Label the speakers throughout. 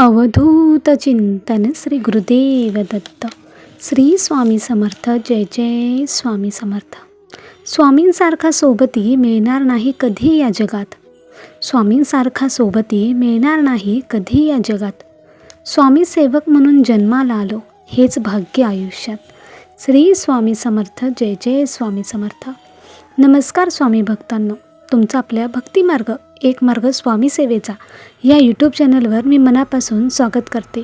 Speaker 1: अवधूत चिंतन श्री गुरुदेव दत्त श्री स्वामी समर्थ जय जय स्वामी समर्थ. स्वामींसारखा सोबती मिळणार नाही कधी या जगात. स्वामींसारखा सोबती मिळणार नाही कधी या जगात. स्वामी सेवक म्हणून जन्माला आलो हेच भाग्य आयुष्यात. श्री स्वामी समर्थ जय जय स्वामी समर्थ. नमस्कार स्वामी भक्तांनो तुमचा आपल्या भक्तिमार्ग एक मार्ग स्वामी सेवेचा. या यूट्यूब चॅनलवर मी मनापासून स्वागत करते.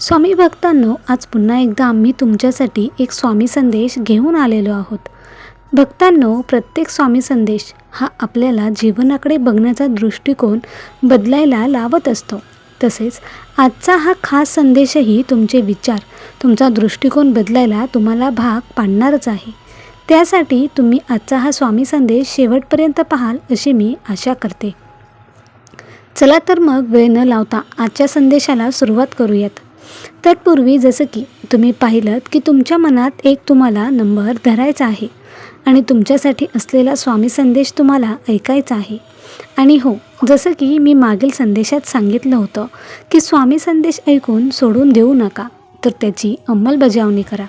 Speaker 1: स्वामी भक्तांनो आज पुन्हा एकदा आम्ही तुमच्यासाठी एक स्वामी संदेश घेऊन आलेलो आहोत. भक्तांनो प्रत्येक स्वामी संदेश हा आपल्याला जीवनाकडे बघण्याचा दृष्टिकोन बदलायला लावत असतो. तसेच आजचा हा खास संदेशही तुमचे विचार तुमचा दृष्टिकोन बदलायला तुम्हाला भाग पाडणारच आहे. त्यासाठी तुम्ही आजचा हा स्वामी संदेश शेवटपर्यंत पाहाल अशी मी आशा करते. चला तर मग वेळ न लावता आजच्या संदेशाला सुरुवात करूयात. तत्पूर्वी जसं की तुम्ही पाहिलं की तुमच्या मनात एक तुम्हाला नंबर धरायचा आहे आणि तुमच्यासाठी असलेला स्वामी संदेश तुम्हाला ऐकायचा आहे. आणि हो जसं की मी मागील संदेशात सांगितलं होतं की स्वामी संदेश ऐकून सोडून देऊ नका तर त्याची अंमलबजावणी करा.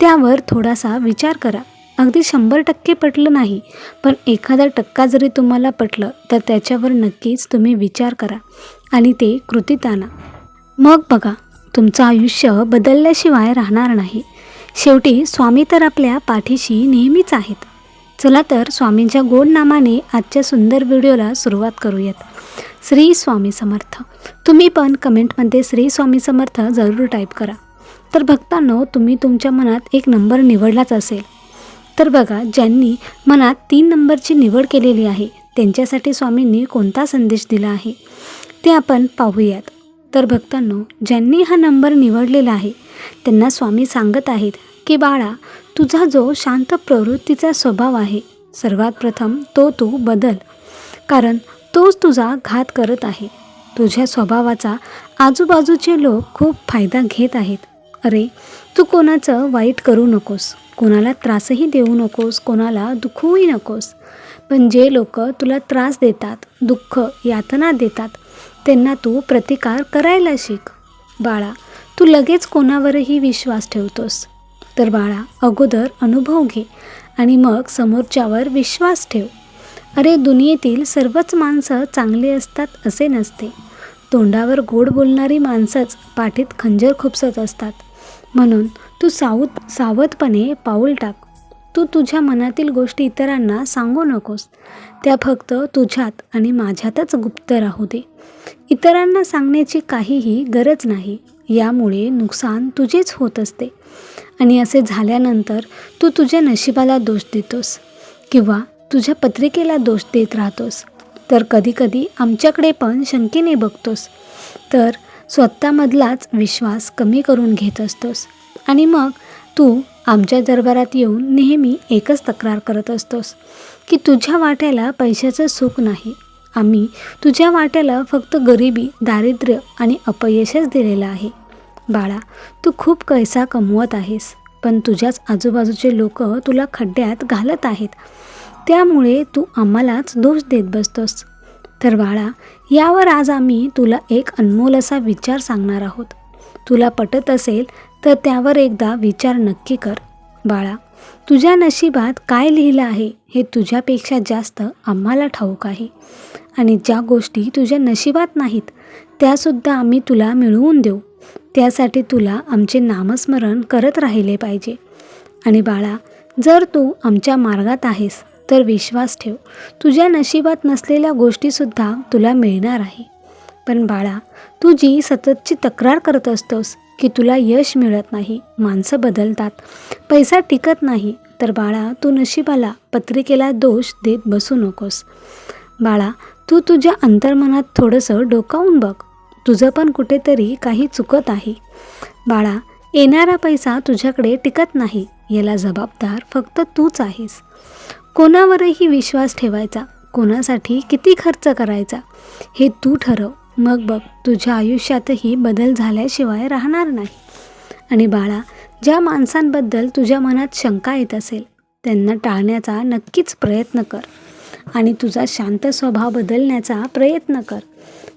Speaker 1: त्यावर थोडासा विचार करा. अगदी शंभर टक्के पटलं नाही. पण एखादा टक्का जरी तुम्हाला पटलं तर त्याच्यावर नक्कीच तुम्ही विचार करा आणि ते कृतीत आणा. मग बघा तुमचं आयुष्य बदलल्याशिवाय राहणार नाही. शेवटी स्वामी तर आपल्या पाठीशी नेहमीच आहेत. चला तर स्वामींच्या गोड नामाने आजच्या सुंदर व्हिडिओला सुरुवात करूयात. श्री स्वामी समर्थ. तुम्ही पण कमेंटमध्ये श्री स्वामी समर्थ जरूर टाईप करा. तर भक्तांनो तुम्ही तुमच्या मनात एक नंबर निवडलाच असेल. तर बघा ज्यांनी मनात तीन नंबरची निवड केलेली आहे त्यांच्यासाठी स्वामींनी कोणता संदेश दिला आहे ते आपण पाहूयात. तर भक्तांनो ज्यांनी हा नंबर निवडलेला आहे त्यांना स्वामी सांगत आहेत की बाळा तुझा जो शांत प्रवृत्तीचा स्वभाव आहे सर्वात प्रथम तो तू बदल कारण तोच तुझा घात करत आहे. तुझ्या स्वभावाचा आजूबाजूचे लोक खूप फायदा घेत आहेत. अरे तू कोणाचं वाईट करू नकोस. कोणाला त्रासही देऊ नकोस कोणाला दुखवूही नकोस. पण जे लोक तुला त्रास देतात दुःख यातना देतात त्यांना तू प्रतिकार करायला शिक. बाळा तू लगेच कोणावरही विश्वास ठेवतोस. तर बाळा अगोदर अनुभव घे आणि मग समोरच्यावर विश्वास ठेव. अरे दुनियेतील सर्वच माणसं चांगली असतात असे नसते. तोंडावर गोड बोलणारी माणसंच पाठीत खंजर खुपसत असतात. म्हणून तू सावध सावधपणे पाऊल टाक. तू तुझ्या मनातील गोष्टी इतरांना सांगू नकोस. त्या फक्त तुझ्यात आणि माझ्यातच गुप्त राहू दे. इतरांना सांगण्याची काहीही गरज नाही. यामुळे नुकसान तुझेच होत असते. आणि असे झाल्यानंतर तू तुझ्या नशिबाला दोष देतोस. किंवा तुझ्या पत्रिकेला दोष देत राहतोस. तर कधीकधी आमच्याकडे पण शंकेने बघतोस. तर स्वतःमधलाच विश्वास कमी करून घेत असतोस. आणि मग तू आमच्या दरबारात येऊन नेहमी एकच तक्रार करत असतोस की तुझ्या वाट्याला पैशाचं सुख नाही. आम्ही तुझ्या वाट्याला फक्त गरिबी दारिद्र्य आणि अपयशच दिलेलं आहे. बाळा तू खूप पैसा कमवत आहेस पण तुझ्याच आजूबाजूचे लोक तुला खड्ड्यात घालत आहेत. त्यामुळे तू आम्हालाच दोष देत बसतोस. तर बाळा यावर आज आम्ही तुला एक अनमोल असा विचार सांगणार आहोत. तुला पटत असेल तर त्यावर एकदा विचार नक्की कर. बाळा तुझ्या नशिबात काय लिहिलं आहे हे तुझ्यापेक्षा जास्त आम्हाला ठाऊक आहे. आणि ज्या गोष्टी तुझ्या नशिबात नाहीत त्यासुद्धा आम्ही तुला मिळवून देऊ. त्यासाठी तुला आमचे नामस्मरण करत राहिले पाहिजे. आणि बाळा जर तू आमच्या मार्गात आहेस तर विश्वास ठेव. तुझ्या नशिबात नसलेल्या गोष्टीसुद्धा तुला मिळणार आहे. पण बाळा तू जी सततची तक्रार करत असतोस की तुला यश मिळत नाही माणसं बदलतात. पैसा टिकत नाही तर बाळा तू नशिबाला पत्रिकेला दोष देत बसू नकोस. बाळा तू तुझ्या अंतर्मनात थोडंसं डोकावून बघ. तुझं पण कुठेतरी काही चुकत आहे. बाळा येणारा पैसा तुझ्याकडे टिकत नाही. याला जबाबदार फक्त तूच आहेस. कोणावरही विश्वास ठेवायचा कोणासाठी किती खर्च करायचा हे तू ठरव. मग बघ तुझ्या आयुष्यातही बदल झाल्याशिवाय राहणार नाही. आणि बाळा ज्या माणसांबद्दल तुझ्या मनात शंका येत असेल त्यांना टाळण्याचा नक्कीच प्रयत्न कर. आणि तुझा शांत स्वभाव बदलण्याचा प्रयत्न कर.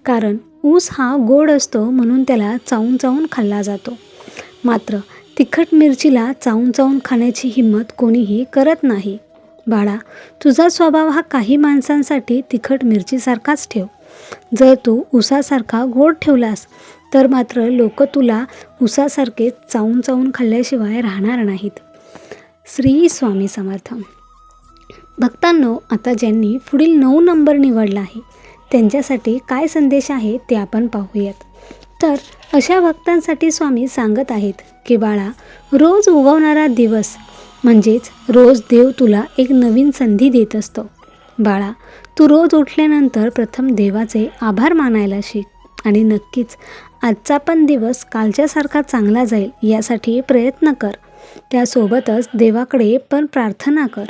Speaker 1: कारण ऊस हा गोड असतो म्हणून त्याला चावून चावून खाल्ला जातो. मात्र तिखट मिरचीला चावून चावून खाण्याची हिंमत कोणीही करत नाही. बाळा तुझा स्वभाव हा काही माणसांसाठी तिखट मिरचीसारखाच ठेव. जर तू उसासारखा गोड ठेवलास तर मात्र लोक तुला उसासारखे चावून चावून खाल्ल्याशिवाय राहणार नाहीत. श्री स्वामी समर्थ. भक्तांनो आता ज्यांनी पुढील नऊ नंबर निवडला आहे त्यांच्यासाठी काय संदेश आहे ते आपण पाहूयात. तर अशा भक्तांसाठी स्वामी सांगत आहेत की बाळा रोज उगवणारा दिवस म्हणजेच रोज देव तुला एक नवीन संधी देत असतो. बाळा तू रोज उठल्यानंतर प्रथम देवाचे आभार मानायला शिक आणि नक्कीच आजचा पण दिवस कालच्यासारखा चांगला जाईल यासाठी प्रयत्न कर. त्यासोबतच देवाकडे पण प्रार्थना कर.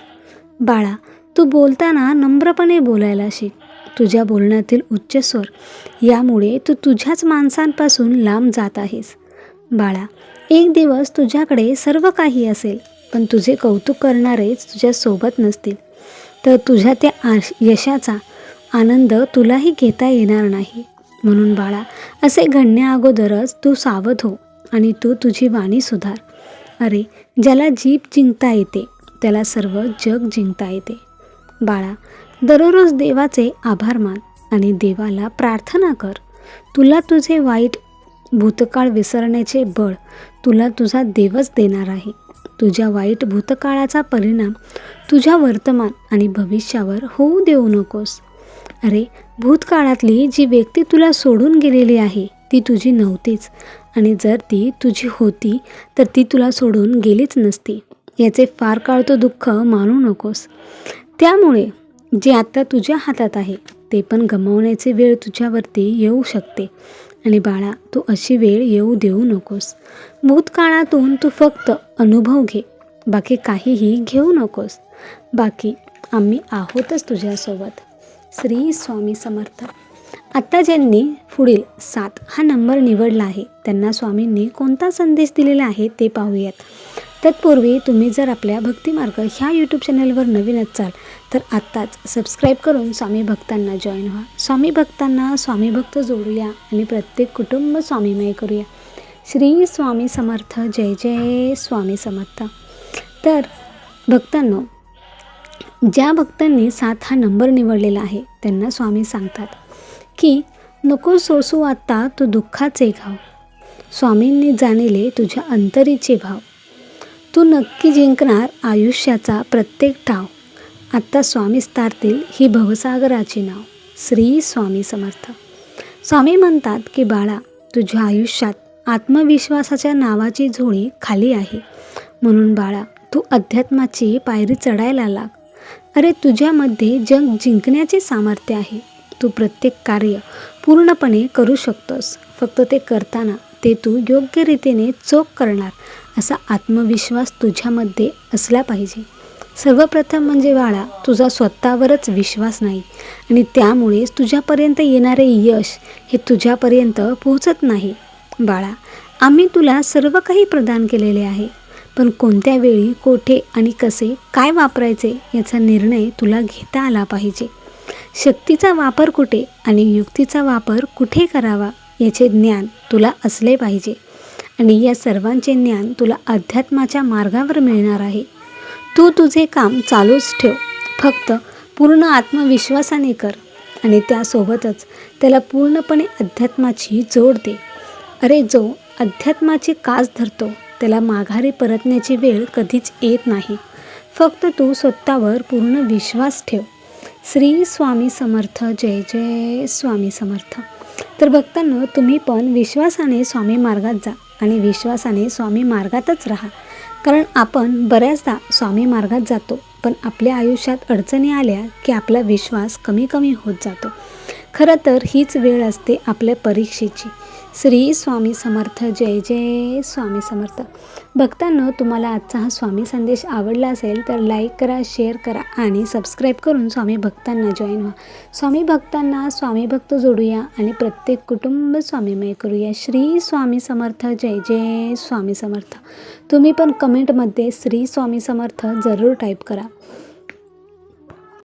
Speaker 1: बाळा तू बोलताना नम्रपणे बोलायला शिक. तुझ्या बोलण्यातील उच्च स्वर. यामुळे तू तुझ्याच माणसांपासून लांब जात आहेस. बाळा एक दिवस तुझ्याकडे सर्व काही असेल पण तुझे कौतुक करणारेच तुझ्यासोबत नसतील. तर तुझ्या त्या आश यशाचा आनंद तुलाही घेता येणार नाही. म्हणून बाळा असे घडण्याअगोदरच तू सावध हो आणि तू तुझी वाणी सुधार. अरे ज्याला जीभ जिंकता येते त्याला सर्व जग जिंकता येते. बाळा दररोज देवाचे आभार मान आणि देवाला प्रार्थना कर. तुला तुझे वाईट भूतकाळ विसरण्याचे बळ तुला तुझा देवच देणार आहे. तुझ्या वाईट भूतकाळाचा परिणाम तुझ्या वर्तमान आणि भविष्यावर होऊ देऊ नकोस. अरे भूतकाळातली जी व्यक्ती तुला सोडून गेलेली आहे ती तुझी नव्हतीच. आणि जर ती तुझी होती तर ती तुला सोडून गेलीच नसती. याचे फार काळ तो दुःख मानू नकोस. त्यामुळे जे आत्ता तुझ्या हातात आहे ते पण गमावण्याची वेळ तुझ्यावरती येऊ शकते. आणि बाळा तू अशी वेळ येऊ देऊ नकोस. भूतकाळातून तू फक्त अनुभव घे बाकी काहीही घेऊ नकोस. बाकी आम्ही आहोतच तुझ्यासोबत. श्री स्वामी समर्थ. आत्ता ज्यांनी पुढील सात हा नंबर निवडला आहे त्यांना स्वामींनी कोणता संदेश दिलेला आहे ते पाहूयात. तत्पूर्वी तुम्ही जर आपल्या भक्तिमार्ग ह्या यूट्यूब चॅनलवर नवीन असाल तर आत्ताच सबस्क्राईब करून स्वामी भक्तांना जॉईन व्हा. स्वामी भक्तांना स्वामी भक्त जोडूया आणि प्रत्येक कुटुंब स्वामीमय करूया. श्री स्वामी समर्थ जय जय स्वामी समर्थ. तर भक्तांनो ज्या भक्तांनी सात हा नंबर निवडलेला आहे त्यांना स्वामी सांगतात की नको सोसू आत्ता तू दुःखाचे घाव. स्वामींनी जाणले तुझ्या अंतरीचे भाव. तू नक्की जिंकणार आयुष्याचा प्रत्येक ठाव. आत्ता स्वामी स्तारतील ही भवसागराची नाव श्री स्वामी समर्थ. स्वामी म्हणतात की बाळा तुझ्या आयुष्यात आत्मविश्वासाच्या नावाची झोळी खाली आहे. म्हणून बाळा तू अध्यात्माची पायरी चढायला लाग. अरे तुझ्यामध्ये जग जिंकण्याचे सामर्थ्य आहे. तू प्रत्येक कार्य पूर्णपणे करू शकतोस. फक्त ते करताना ते तू योग्य रीतीने चोख करणार असा आत्मविश्वास तुझ्यामध्ये असला पाहिजे. सर्वप्रथम म्हणजे बाळा तुझा स्वतःवरच विश्वास नाही आणि त्यामुळेच तुझ्यापर्यंत येणारे यश हे तुझ्यापर्यंत पोहोचत नाही. बाळा आम्ही तुला सर्व काही प्रदान केलेले आहे पण कोणत्या वेळी कोठे आणि कसे काय वापरायचे याचा निर्णय तुला घेता आला पाहिजे. शक्तीचा वापर कुठे आणि युक्तीचा वापर कुठे करावा याचे ज्ञान तुला असले पाहिजे. आणि या सर्वांचे ज्ञान तुला अध्यात्माच्या मार्गावर मिळणार आहे. तू तुझे काम चालूच ठेव. फक्त पूर्ण आत्मविश्वासाने कर आणि त्यासोबतच त्याला पूर्णपणे अध्यात्माची जोड दे. अरे जो अध्यात्माची कास धरतो त्याला माघारी परतण्याची वेळ कधीच येत नाही. फक्त तू स्वतःवर पूर्ण विश्वास ठेव. श्री स्वामी समर्थ जय जय स्वामी समर्थ. तर भक्तांनो तुम्ही पण विश्वासाने स्वामी मार्गात जा. आणि विश्वासाने स्वामी मार्गातच राहा. कारण आपण बऱ्याचदा स्वामी मार्गात जातो पण आपल्या आयुष्यात अडचणी आल्या की आपला विश्वास कमी कमी होत जातो. खरं तर हीच वेळ असते आपल्या परीक्षेची. श्री स्वामी समर्थ. जय जय स्वामी समर्थ. भक्तांनो तुम्हाला आजचा हा स्वामी संदेश आवडला असेल तर लाईक करा शेअर करा आणि सबस्क्राईब करून स्वामी भक्तांना जॉईन व्हा. स्वामी भक्तांना स्वामी भक्त जोडूया आणि प्रत्येक कुटुंब स्वामीमय करूया. श्री स्वामी समर्थ. जय जय स्वामी समर्थ. तुम्ही पण कमेंटमध्ये श्री स्वामी समर्थ जरूर टाईप करा.